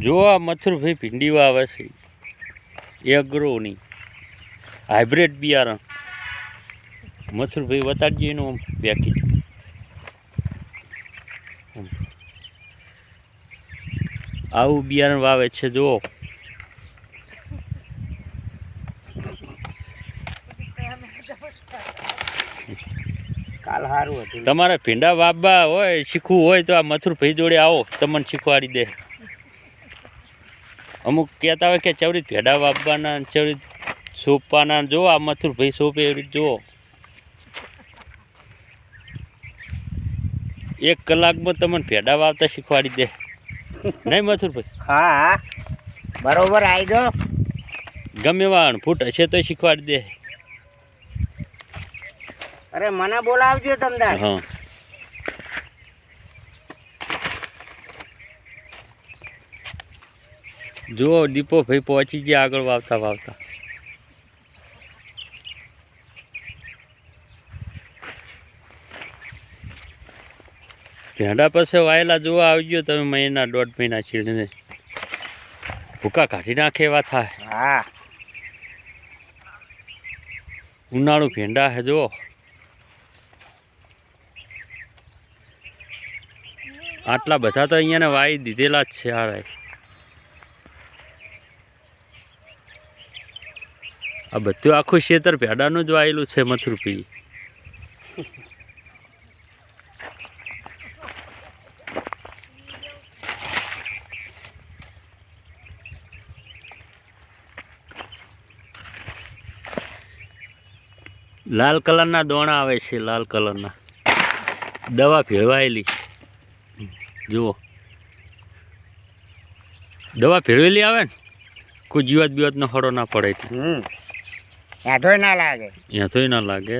જો આ મથુરભાઈ ભીંડી વાવે છે એગ્રોની હાઇબ્રિડ બિયારણ. મથુરભાઈ વતાડજો એનું પેકેજ આવું બિયારણ વાવે છે જુઓ કાલ સારું હતું. તમારે ભીંડા વાપવા હોય શીખવું હોય તો આ મથુર ભાઈ જોડે આવો તમને શીખવાડી દે. અમુક કહેતા હોય કે ચવરી ભેડા વાપવાના ચવરીત સોંપવાના જો આ મથુરભાઈ સોંપે એવી રીતે જુઓ એક કલાકમાં તમને ભેડા વાવતા શીખવાડી દે. નહીં મથુરભાઈ હા હા બરોબર આવી ગયો ગમે વાણ ફૂટ હશે તો શીખવાડી દે. અરે મને બોલાવજો તમદાર. હા. દીપો ભાઈ પહોંચી ગયા આગળ વાવતા વાવતા. ભેંડા પાસે વાયેલા જોવા આવી ગયો તમે મહિના દોઢ મહિના છીણને. ભૂકા કાઢી નાખે એવા થાય. હા. ઉનાળુ ભેંડા હે જુઓ. આટલા બધા તો અહીંયાને વાઈ દીધેલા જ છે હારે આ બધું આખું ખેતર ભેડાનું જ વાયેલું છે મથુરપી. લાલ કલરના દોણા આવે છે, લાલ કલરના. દવા ભેળવાયેલી. જુઓ. દવા ભેળવેલી આવે ને કોઈ જીવાત બીવાતનો હળો ના પડે. હેઠોય ના લાગે. ત્યાં તોય ના લાગે.